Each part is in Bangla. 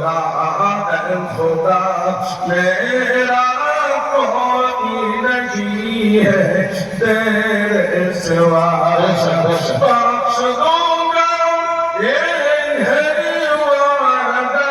خدا خدا میرا کوئی نہیں ہے تیرے سوا بخش دوں گا یہ ہے وعدہ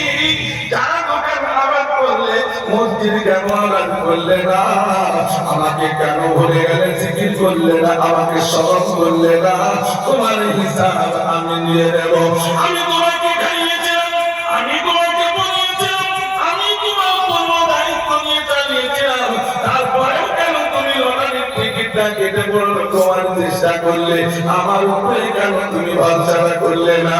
মসজিদ আবাদ করলে না, আমাকে কেন ভুলে গেলে জিকির করলে না, আমাকে স্মরণ করলে না? তোমার হিসাব আমি নিয়ে নেব। তোমার চেষ্টা করলে? আমার উপরে কেন তুমি ভরসা করলে না?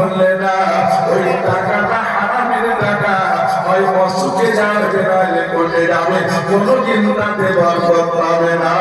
অসুখে যাবে নাহলে কোটে যাবে কোনো দিন তাতে বরকত পাবে না।